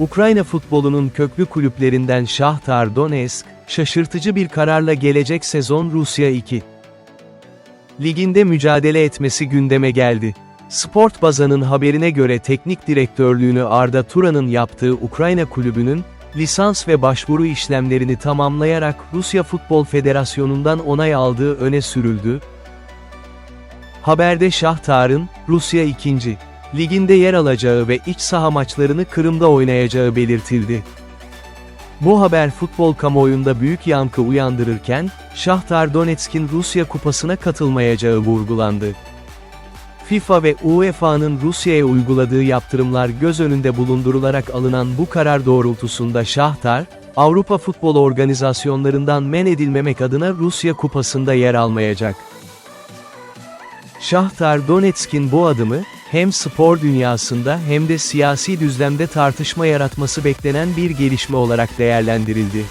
Ukrayna futbolunun köklü kulüplerinden Şahtar Donetsk, şaşırtıcı bir kararla gelecek sezon Rusya 2. Liginde mücadele etmesi gündeme geldi. Sport Bazan'ın haberine göre teknik direktörlüğünü Arda Turan'ın yaptığı Ukrayna kulübünün, lisans ve başvuru işlemlerini tamamlayarak Rusya Futbol Federasyonu'ndan onay aldığı öne sürüldü. Haberde Şahtar'ın, Rusya 2. Liginde yer alacağı ve iç saha maçlarını Kırım'da oynayacağı belirtildi. Bu haber futbol kamuoyunda büyük yankı uyandırırken, Şahtar Donetsk'in Rusya Kupası'na katılmayacağı vurgulandı. FIFA ve UEFA'nın Rusya'ya uyguladığı yaptırımlar göz önünde bulundurularak alınan bu karar doğrultusunda Şahtar, Avrupa futbol organizasyonlarından men edilmemek adına Rusya Kupası'nda yer almayacak. Şahtar Donetsk'in bu adımı, hem spor dünyasında hem de siyasi düzlemde tartışma yaratması beklenen bir gelişme olarak değerlendirildi.